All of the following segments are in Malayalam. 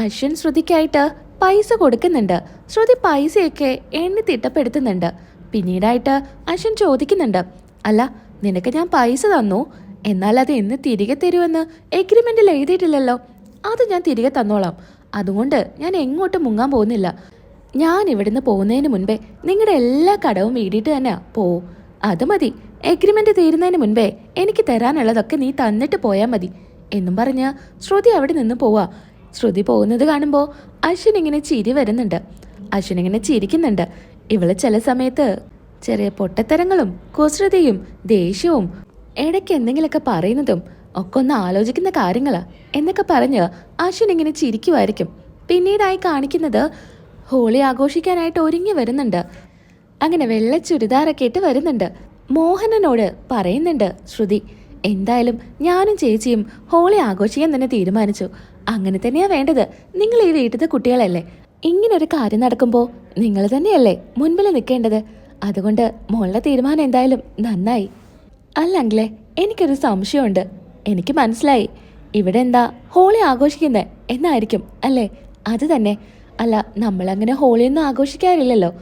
അശ്വിൻ ശ്രുതിക്കായിട്ട് പൈസ കൊടുക്കുന്നുണ്ട്. ശ്രുതി പൈസയൊക്കെ എണ്ണി തിട്ടപ്പെടുത്തുന്നുണ്ട്. പിന്നീടായിട്ട് അശ്വിൻ ചോദിക്കുന്നുണ്ട് അല്ല നിനക്ക് ഞാൻ പൈസ തന്നു. എന്നാൽ അത് എന്ന് തിരികെ തരുമെന്ന് എഗ്രിമെന്റിൽ എഴുതിയിട്ടില്ലല്ലോ. അത് ഞാൻ തിരികെ തന്നോളാം. അതുകൊണ്ട് ഞാൻ എങ്ങോട്ടും മുങ്ങാൻ പോകുന്നില്ല. ഞാൻ ഇവിടുന്ന് പോകുന്നതിന് മുൻപേ നിങ്ങളുടെ എല്ലാ കടവും വീടിയിട്ട് തന്നെ പോ. അത് മതി. എഗ്രിമെന്റ് തീരുന്നതിന് മുൻപേ എനിക്ക് തരാനുള്ളതൊക്കെ നീ തന്നിട്ട് പോയാൽ മതി. എന്നും പറഞ്ഞ് ശ്രുതി അവിടെ നിന്ന് പോവാ. ശ്രുതി പോകുന്നത് കാണുമ്പോൾ അശ്വിൻ ഇങ്ങനെ ചിരി വരുന്നുണ്ട്. അശ്വിൻ ഇങ്ങനെ ചിരിക്കുന്നുണ്ട്. ഇവൾ ചില സമയത്ത് ചെറിയ പൊട്ടത്തരങ്ങളും കുസൃതിയും ദേഷ്യവും ഇടയ്ക്ക് എന്തെങ്കിലുമൊക്കെ പറയുന്നതും ഒക്കെ ഒന്ന് ആലോചിക്കുന്ന കാര്യങ്ങളാ എന്നൊക്കെ പറഞ്ഞ് അശ്വിൻ ഇങ്ങനെ ചിരിക്കുമായിരിക്കും പിന്നീടായി കാണിക്കുന്നത് ഹോളി ആഘോഷിക്കാനായിട്ട് ഒരുങ്ങി വരുന്നുണ്ട്. അങ്ങനെ വെള്ള ചുരിദാറൊക്കെ ഇട്ട് വരുന്നുണ്ട്. മോഹനനോട് പറയുന്നുണ്ട് ശ്രുതി എന്തായാലും ഞാനും ചേച്ചിയും ഹോളി ആഘോഷിക്കാൻ തന്നെ തീരുമാനിച്ചു. അങ്ങനെ തന്നെയാ വേണ്ടത്. നിങ്ങൾ ഈ വീട്ടിലെ കുട്ടികളല്ലേ? ഇങ്ങനൊരു കാര്യം നടക്കുമ്പോൾ നിങ്ങൾ തന്നെയല്ലേ മുൻപിൽ നിൽക്കേണ്ടത്. അതുകൊണ്ട് മോളുടെ തീരുമാനം എന്തായാലും നന്നായി. അല്ലെങ്കിലേ എനിക്കൊരു സംശയമുണ്ട്. എനിക്ക് മനസ്സിലായി. ഇവിടെ എന്താ ഹോളി ആഘോഷിക്കുന്നത് എന്നായിരിക്കും അല്ലേ? അത് തന്നെ. അല്ല നമ്മളങ്ങനെ ഹോളിയൊന്നും ആഘോഷിക്കാറില്ലല്ലോ.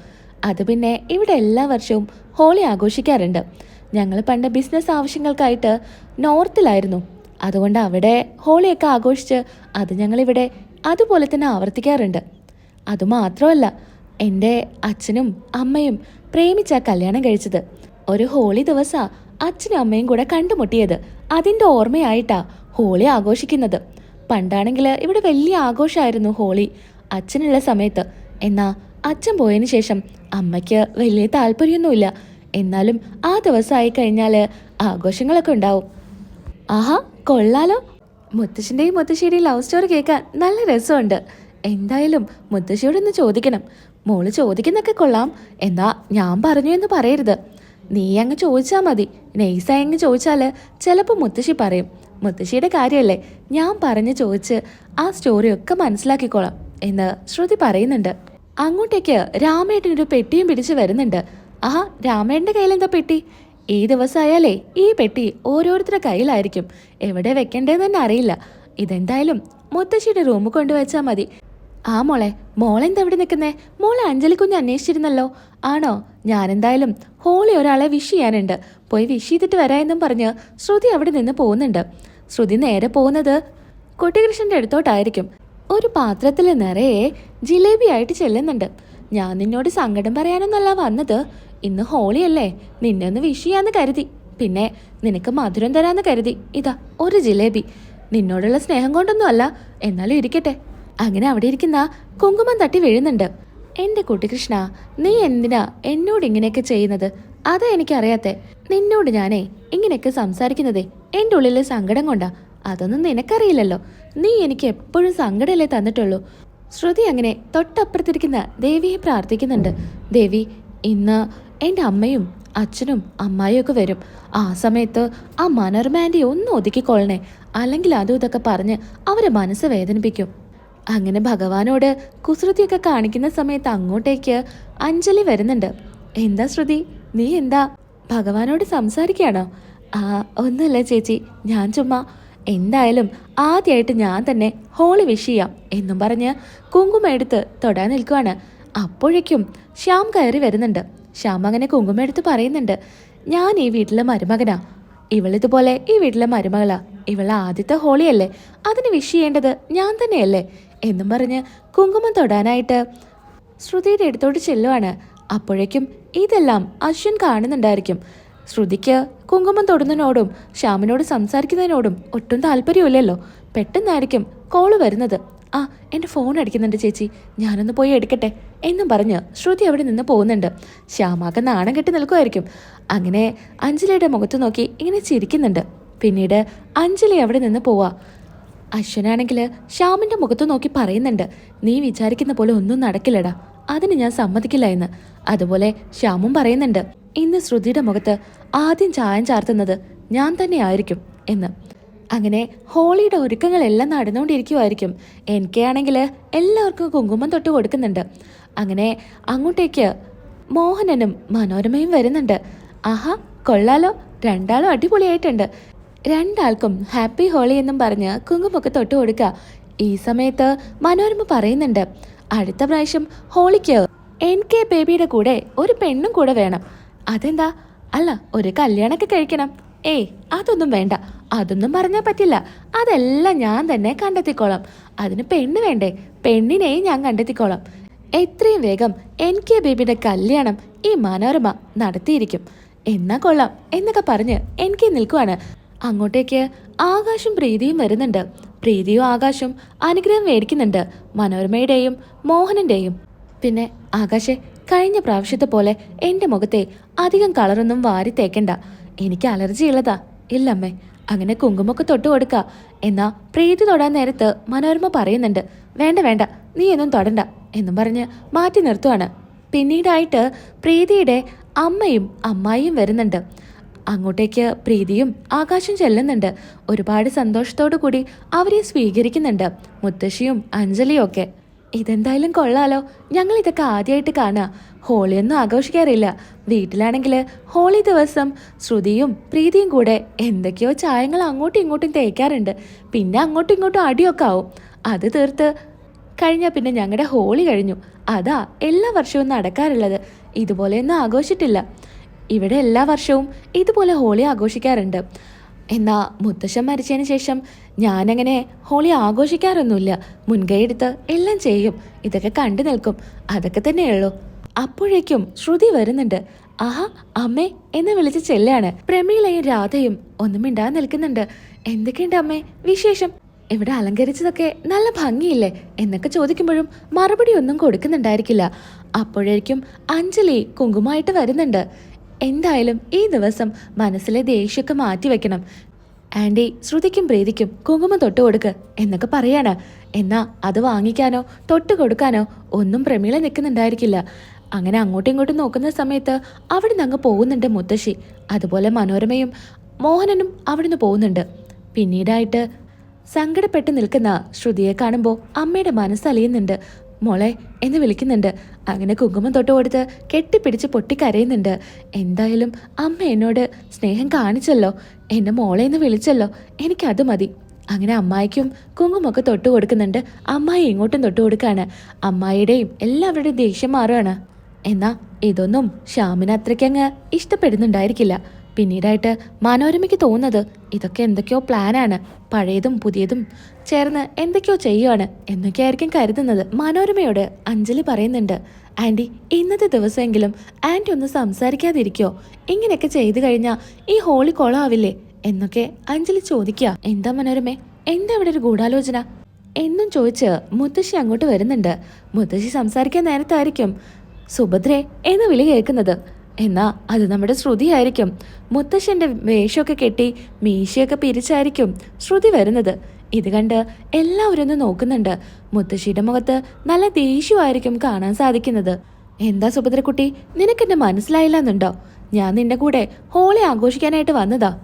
അത് പിന്നെ ഇവിടെ എല്ലാ വർഷവും ഹോളി ആഘോഷിക്കാറുണ്ട്. ഞങ്ങൾ പണ്ട് ബിസിനസ് ആവശ്യങ്ങൾക്കായിട്ട് നോർത്തിലായിരുന്നു. അതുകൊണ്ട് അവിടെ ഹോളിയൊക്കെ ആഘോഷിച്ച് അത് ഞങ്ങളിവിടെ അതുപോലെ തന്നെ ആവർത്തിക്കാറുണ്ട്. അതുമാത്രമല്ല എന്റെ അച്ഛനും അമ്മയും പ്രേമിച്ച കല്യാണം കഴിച്ചത്. ഒരു ഹോളി ദിവസാ അച്ഛനും അമ്മയും കൂടെ കണ്ടുമുട്ടിയത്. അതിന്റെ ഓർമ്മയായിട്ടാ ഹോളി ആഘോഷിക്കുന്നത്. പണ്ടാണെങ്കിൽ ഇവിടെ വലിയ ആഘോഷമായിരുന്നു ഹോളി. അച്ഛനുള്ള സമയത്ത്. എന്നാൽ അച്ഛൻ പോയതിന് ശേഷം അമ്മയ്ക്ക് വലിയ താല്പര്യമൊന്നുമില്ല എന്നാലും ആ ദിവസമായി കഴിഞ്ഞാൽ ആഘോഷങ്ങളൊക്കെ ഉണ്ടാവും. ആഹാ കൊള്ളാലോ. മുത്തശ്ശന്റെയും മുത്തശ്ശിയുടെയും ലവ് സ്റ്റോറി കേൾക്കാൻ നല്ല രസമുണ്ട്. എന്തായാലും മുത്തശ്ശിയോടൊന്ന് ചോദിക്കണം. മോൾ ചോദിക്കുന്നൊക്കെ കൊള്ളാം. എന്നാ ഞാൻ പറഞ്ഞു എന്ന് പറയരുത്. നീ അങ്ങ് ചോദിച്ചാൽ മതി. നെയ്സായി അങ്ങ് ചോദിച്ചാൽ ചിലപ്പോൾ മുത്തശ്ശി പറയും. മുത്തശ്ശിയുടെ കാര്യമല്ലേ ഞാൻ പറഞ്ഞ് ചോദിച്ച് ആ സ്റ്റോറിയൊക്കെ മനസ്സിലാക്കിക്കോളാം എന്ന് ശ്രുതി പറയുന്നുണ്ട്. അങ്ങോട്ടേക്ക് രാമേട്ടനൊരു പെട്ടിയും പിടിച്ച് വരുന്നുണ്ട്. ആഹാ രാമേട്ടന്റെ കയ്യിലെന്താ പെട്ടി? ഈ ദിവസമായാലേ ഈ പെട്ടി ഓരോരുത്തരുടെ കയ്യിലായിരിക്കും. എവിടെ വെക്കേണ്ടതെന്ന് തന്നെ അറിയില്ല. ഇതെന്തായാലും മുത്തശ്ശിയുടെ റൂമ് കൊണ്ടുവച്ചാൽ മതി. ആ മോളെ മോളെന്താ ഇവിടെ നിൽക്കുന്നേ? മോളെ അഞ്ജലി കുഞ്ഞ് അന്വേഷിച്ചിരുന്നല്ലോ. ആണോ? ഞാനെന്തായാലും ഹോളി ഒരാളെ വിഷ് ചെയ്യാനുണ്ട്. പോയി വിഷ് ചെയ്തിട്ട് വരാമെന്നും പറഞ്ഞ് ശ്രുതി അവിടെ നിന്ന് പോകുന്നുണ്ട്. ശ്രുതി നേരെ പോകുന്നത് കുട്ടികൃഷ്ണന്റെ അടുത്തോട്ടായിരിക്കും. ഒരു പാത്രത്തിൽ നിറയെ ജിലേബി ആയിട്ട് ചെല്ലുന്നുണ്ട്. ഞാൻ നിന്നോട് സങ്കടം പറയാനൊന്നല്ല വന്നത്. ഇന്ന് ഹോളിയല്ലേ. നിന്നെ ഒന്ന് വിഷ് ചെയ്യാന്ന് കരുതി. പിന്നെ നിനക്ക് മധുരം തരാന്ന് കരുതി. ഇതാ ഒരു ജിലേബി. നിന്നോടുള്ള സ്നേഹം കൊണ്ടൊന്നുമല്ല. എന്നാലും ഇരിക്കട്ടെ. അങ്ങനെ അവിടെ ഇരിക്കുന്ന കുങ്കുമം തട്ടി വീഴുന്നുണ്ട്. എന്റെ കുട്ടികൃഷ്ണ നീ എന്തിനാ എന്നോട് ഇങ്ങനെയൊക്കെ ചെയ്യുന്നത്? അതാ എനിക്കറിയാത്തെ. നിന്നോട് ഞാനേ ഇങ്ങനെയൊക്കെ സംസാരിക്കുന്നതേ. എന്റെ ഉള്ളിലെ സങ്കടം കൊണ്ടാ. അതൊന്നും നിനക്കറിയില്ലല്ലോ. നീ എനിക്ക് എപ്പോഴും സങ്കടമല്ലേ തന്നിട്ടുള്ളൂ. ശ്രുതി അങ്ങനെ തൊട്ടപ്പുറത്തിരിക്കുന്ന ദേവിയെ പ്രാർത്ഥിക്കുന്നുണ്ട്. ദേവി ഇന്ന് എന്റെ അമ്മയും അച്ഛനും അമ്മായിയും ഒക്കെ വരും. ആ സമയത്ത് ആ മനോരമാന്റെ ഒന്ന് ഒതുക്കിക്കൊള്ളണേ. അല്ലെങ്കിൽ അതും ഇതൊക്കെ പറഞ്ഞ് അവരെ മനസ്സ് വേദനിപ്പിക്കും. അങ്ങനെ ഭഗവാനോട് കുസൃതിയൊക്കെ കാണിക്കുന്ന സമയത്ത് അങ്ങോട്ടേക്ക് അഞ്ജലി വരുന്നുണ്ട്. എന്താ ശ്രുതി? നീ എന്താ? ഭഗവാനോട് സംസാരിക്കുകയാണോ? ആ ഒന്നുമല്ല ചേച്ചി. ഞാൻ ചുമ്മാ എന്തായാലും ആദ്യമായിട്ട് ഞാൻ തന്നെ ഹോളി വിഷ് ചെയ്യാം എന്നും പറഞ്ഞ് കുങ്കുമ എടുത്ത് തൊടാൻ നിൽക്കുവാണ്. അപ്പോഴേക്കും ശ്യാം കയറി വരുന്നുണ്ട്. ശ്യാം അങ്ങനെ കുങ്കുമ എടുത്ത് പറയുന്നുണ്ട്. ഞാൻ ഈ വീട്ടിലെ മരുമകനാ. ഇവളിതുപോലെ ഈ വീട്ടിലെ മരുമകളാ. ഇവളെ ആദ്യത്തെ ഹോളിയല്ലേ. അതിന് വിഷ് ചെയ്യേണ്ടത് ഞാൻ തന്നെയല്ലേ? എന്നും പറഞ്ഞ് കുങ്കുമം തൊടാനായിട്ട് ശ്രുതിയുടെ അടുത്തോട്ട് ചെല്ലുവാണ്. അപ്പോഴേക്കും ഇതെല്ലാം അശ്വിൻ കാണുന്നുണ്ടായിരിക്കും. ശ്രുതിക്ക് കുങ്കുമം തൊടുന്നതിനോടും ശ്യാമിനോട് സംസാരിക്കുന്നതിനോടും ഒട്ടും താല്പര്യമില്ലല്ലോ. പെട്ടെന്നായിരിക്കും കോൾ വരുന്നത്. ആ എന്റെ ഫോൺ അടിക്കുന്നുണ്ട് ചേച്ചി. ഞാനൊന്ന് പോയി എടുക്കട്ടെ എന്നും പറഞ്ഞ് ശ്രുതി അവിടെ നിന്ന് പോകുന്നുണ്ട്. ശ്യാമാക്ക നാണം കെട്ടി നിൽക്കുമായിരിക്കും. അങ്ങനെ അഞ്ജലിയുടെ മുഖത്ത് നോക്കി ഇങ്ങനെ ചിരിക്കുന്നുണ്ട്. പിന്നീട് അഞ്ജലി അവിടെ നിന്ന് പോവാ. അശ്വനാണെങ്കിൽ ശ്യാമിന്റെ മുഖത്ത് നോക്കി പറയുന്നുണ്ട് നീ വിചാരിക്കുന്ന പോലെ ഒന്നും നടക്കില്ലടാ. അതിന് ഞാൻ സമ്മതിക്കില്ല എന്ന്. അതുപോലെ ശ്യാമും പറയുന്നുണ്ട് ഇന്ന് ശ്രുതിയുടെ മുഖത്ത് ആദ്യം ചായം ചാർത്തുന്നത് ഞാൻ തന്നെയായിരിക്കും എന്ന്. അങ്ങനെ ഹോളിയുടെ ഒരുക്കങ്ങളെല്ലാം നടന്നുകൊണ്ടിരിക്കുമായിരിക്കും എനിക്കാണെങ്കിൽ എല്ലാവർക്കും കുങ്കുമം തൊട്ട് കൊടുക്കുന്നുണ്ട്. അങ്ങനെ അങ്ങോട്ടേക്ക് മോഹനനും മനോരമയും വരുന്നുണ്ട്. ആഹാ കൊള്ളാലോ. രണ്ടാളും അടിപൊളിയായിട്ടുണ്ട്. രണ്ടാൾക്കും ഹാപ്പി ഹോളി എന്നും പറഞ്ഞ് കുങ്കുമൊക്കെ തൊട്ട് കൊടുക്കുക ഈ സമയത്ത് മനോരമ പറയുന്നുണ്ട് അടുത്ത പ്രാവശ്യം ഹോളിക്ക് എൻ കെ ബേബിയുടെ കൂടെ ഒരു പെണ്ണും കൂടെ വേണം. അതെന്താ? അല്ല ഒരു കല്യാണമൊക്കെ കഴിക്കണം. ഏയ് അതൊന്നും വേണ്ട. അതൊന്നും പറഞ്ഞാൽ പറ്റില്ല. അതെല്ലാം ഞാൻ തന്നെ കണ്ടെത്തിക്കോളാം. അതിന് പെണ്ണ് വേണ്ടേ? പെണ്ണിനെയും ഞാൻ കണ്ടെത്തിക്കോളാം. എത്രയും വേഗം എൻ കെ ബേബിയുടെ കല്യാണം ഈ മനോരമ നടത്തിയിരിക്കും. എന്നാ കൊള്ളാം എന്നൊക്കെ പറഞ്ഞ് എൻ കെ നിൽക്കുവാണ്. അങ്ങോട്ടേക്ക് ആകാശും പ്രീതിയും വരുന്നുണ്ട്. പ്രീതിയും ആകാശും അനുഗ്രഹം മേടിക്കുന്നുണ്ട് മനോരമയുടെയും മോഹനന്റെയും. പിന്നെ ആകാശെ കഴിഞ്ഞ പ്രാവശ്യത്തെ പോലെ എന്റെ മുഖത്തെ അധികം കളറൊന്നും വാരി തേക്കണ്ട. എനിക്ക് അലർജി ഉള്ളതാ. ഇല്ലമ്മേ അങ്ങനെ കുങ്കുമൊക്കെ തൊട്ട് കൊടുക്ക. എന്നാ പ്രീതി തൊടാൻ നേരത്ത് മനോരമ പറയുന്നുണ്ട്. വേണ്ട വേണ്ട നീ ഒന്നും തൊടണ്ട എന്നും പറഞ്ഞ് മാറ്റി നിർത്തുവാണ്. പിന്നീടായിട്ട് പ്രീതിയുടെ അമ്മയും അമ്മായിയും വരുന്നുണ്ട്. അങ്ങോട്ടേക്ക് പ്രീതിയും ആകാശം ചെല്ലുന്നുണ്ട്. ഒരുപാട് സന്തോഷത്തോടു കൂടി അവരെ സ്വീകരിക്കുന്നുണ്ട്. മുത്തശ്ശിയും അഞ്ജലിയും ഒക്കെ. ഇതെന്തായാലും കൊള്ളാലോ. ഞങ്ങൾ ഇതൊക്കെ ആദ്യമായിട്ട് കാണുക. ഹോളിയൊന്നും ആഘോഷിക്കാറില്ല. വീട്ടിലാണെങ്കിൽ ഹോളി ദിവസം ശ്രുതിയും പ്രീതിയും കൂടെ എന്തൊക്കെയോ ചായങ്ങൾ അങ്ങോട്ടും ഇങ്ങോട്ടും തേക്കാറുണ്ട്. പിന്നെ അങ്ങോട്ടും ഇങ്ങോട്ടും അടിയൊക്കെ ആവും. അത് തീർത്ത് കഴിഞ്ഞാൽ പിന്നെ ഞങ്ങളുടെ ഹോളി കഴിഞ്ഞു. അതാ എല്ലാ വർഷവും നടക്കാറുള്ളത്. ഇതുപോലെയൊന്നും ആഘോഷിച്ചിട്ടില്ല. ഇവിടെ എല്ലാ വർഷവും ഇതുപോലെ ഹോളി ആഘോഷിക്കാറുണ്ട്. എന്നാ മുത്തശ്ശൻ മരിച്ചതിന് ശേഷം ഞാനങ്ങനെ ഹോളി ആഘോഷിക്കാറൊന്നുമില്ല. മുൻകൈ എടുത്ത് എല്ലാം ചെയ്യും. ഇതൊക്കെ കണ്ടു നിൽക്കും. അതൊക്കെ തന്നെയുള്ളൂ. അപ്പോഴേക്കും ശ്രുതി വരുന്നുണ്ട്. ആഹാ അമ്മേ എന്ന് വിളിച്ച ചെല്ലാണ്. പ്രമീളയും രാധയും ഒന്നും മിണ്ടാതെ നിൽക്കുന്നുണ്ട്. എന്തൊക്കെയുണ്ട് അമ്മേ? വിശേഷം? ഇവിടെ അലങ്കരിച്ചതൊക്കെ നല്ല ഭംഗിയില്ലേ? എന്നൊക്കെ ചോദിക്കുമ്പോഴും മറുപടി ഒന്നും കൊടുക്കുന്നുണ്ടായിരിക്കില്ല. അപ്പോഴേക്കും അഞ്ജലി കുങ്കുമായിട്ട് വരുന്നുണ്ട്. എന്തായാലും ഈ ദിവസം മനസ്സിലെ ദേഷ്യമൊക്കെ മാറ്റിവെക്കണം ആന്റി ശ്രുതിക്കും പ്രീതിക്കും കുങ്കുമ തൊട്ട് കൊടുക്ക് എന്നൊക്കെ പറയാണ്. എന്നാ അത് വാങ്ങിക്കാനോ തൊട്ട് കൊടുക്കാനോ ഒന്നും പ്രമീള നിൽക്കുന്നുണ്ടായിരിക്കില്ല. അങ്ങനെ അങ്ങോട്ടും ഇങ്ങോട്ടും നോക്കുന്ന സമയത്ത് അവിടുന്ന് അങ്ങ് പോകുന്നുണ്ട് മുത്തശ്ശി. അതുപോലെ മനോരമയും മോഹനനും അവിടുന്ന് പോകുന്നുണ്ട്. പിന്നീടായിട്ട് സങ്കടപ്പെട്ട് നിൽക്കുന്ന ശ്രുതിയെ കാണുമ്പോൾ അമ്മയുടെ മനസ്സലിയുന്നുണ്ട് മോളെ എന്ന് വിളിക്കുന്നുണ്ട്. അങ്ങനെ കുങ്കുമം തൊട്ട് കൊടുത്ത് കെട്ടിപ്പിടിച്ച് പൊട്ടിക്കരയുന്നുണ്ട്. എന്തായാലും അമ്മ എന്നോട് സ്നേഹം കാണിച്ചല്ലോ. എന്നെ മോളെ എന്ന് വിളിച്ചല്ലോ. എനിക്കത് മതി. അങ്ങനെ അമ്മായിക്കും കുങ്കുമൊക്കെ തൊട്ട് കൊടുക്കുന്നുണ്ട് അമ്മായി ഇങ്ങോട്ടും തൊട്ട് കൊടുക്കാണ് അമ്മായിയുടെയും എല്ലാവരുടെയും ദേഷ്യം മാറുകയാണ് എന്നാ ഇതൊന്നും ശ്യാമിന് അത്രയ്ക്കങ്ങ് ഇഷ്ടപ്പെടുന്നുണ്ടായിരിക്കില്ല. പിന്നീടായിട്ട് മനോരമയ്ക്ക് തോന്നുന്നത് ഇതൊക്കെ എന്തൊക്കെയോ പ്ലാനാണ് പഴയതും പുതിയതും. ചേർന്ന് എന്തൊക്കെയോ ചെയ്യുവാണ് എന്നൊക്കെയായിരിക്കും കരുതുന്നത് മനോരമയോട് അഞ്ജലി പറയുന്നുണ്ട്. ആന്റി ഇന്നത്തെ ദിവസമെങ്കിലും ആന്റി ഒന്ന് സംസാരിക്കാതിരിക്കോ? ഇങ്ങനെയൊക്കെ ചെയ്തു കഴിഞ്ഞാൽ ഈ ഹോളി കൊളാവില്ലേ? എന്നൊക്കെ അഞ്ജലി ചോദിക്കുക. എന്താ മനോരമേ? എന്താ ഇവിടെ ഒരു ഗൂഢാലോചന? എന്നും ചോദിച്ച് മുത്തശ്ശി അങ്ങോട്ട് വരുന്നുണ്ട്. മുത്തശ്ശി സംസാരിക്കാൻ നേരത്തായിരിക്കും. സുഭദ്രേ എന്ന് വിളി കേൾക്കുന്നത്. എന്നാ അത് നമ്മുടെ ശ്രുതി ആയിരിക്കും. മുത്തശ്ശന്റെ വേഷമൊക്കെ കെട്ടി മീശയൊക്കെ പിരിച്ചായിരിക്കും ശ്രുതി വരുന്നത്. ഇത് കണ്ട് എല്ലാവരും ഒന്ന് നോക്കുന്നുണ്ട്. മുത്തശ്ശിയുടെ മുഖത്ത് നല്ല ദേഷ്യമായിരിക്കും കാണാൻ സാധിക്കുന്നത്. എന്താ സുഭദ്രക്കുട്ടി നിനക്കെന്നെ മനസ്സിലായില്ല എന്നുണ്ടോ ഞാൻ നിന്റെ കൂടെ ഹോളി ആഘോഷിക്കാനായിട്ട് വന്നതാ.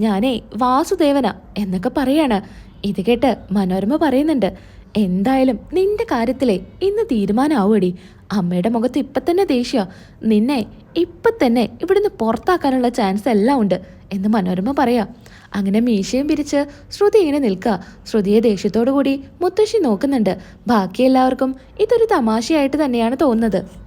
ഞാനേ വാസുദേവന എന്നൊക്കെ പറയാണ്. ഇത് കേട്ട് മനോരമ പറയുന്നുണ്ട്. എന്തായാലും നിന്റെ കാര്യത്തിലെ ഇന്ന് തീരുമാനമാവുമടി അമ്മയുടെ മുഖത്ത് ഇപ്പൊ തന്നെ ദേഷ്യ. നിന്നെ ഇപ്പൊ തന്നെ ഇവിടുന്ന് പുറത്താക്കാനുള്ള ചാൻസ് എല്ലാം ഉണ്ട് എന്ന് മനോരമ പറയാ. അങ്ങനെ മീശയും പിരിച്ച് ശ്രുതി ഇങ്ങനെ നിൽക്കുക ശ്രുതിയെ ദേഷ്യത്തോടു കൂടി മുത്തശ്ശി നോക്കുന്നുണ്ട്. ബാക്കി എല്ലാവർക്കും ഇതൊരു തമാശയായിട്ട് തന്നെയാണ് തോന്നുന്നത്.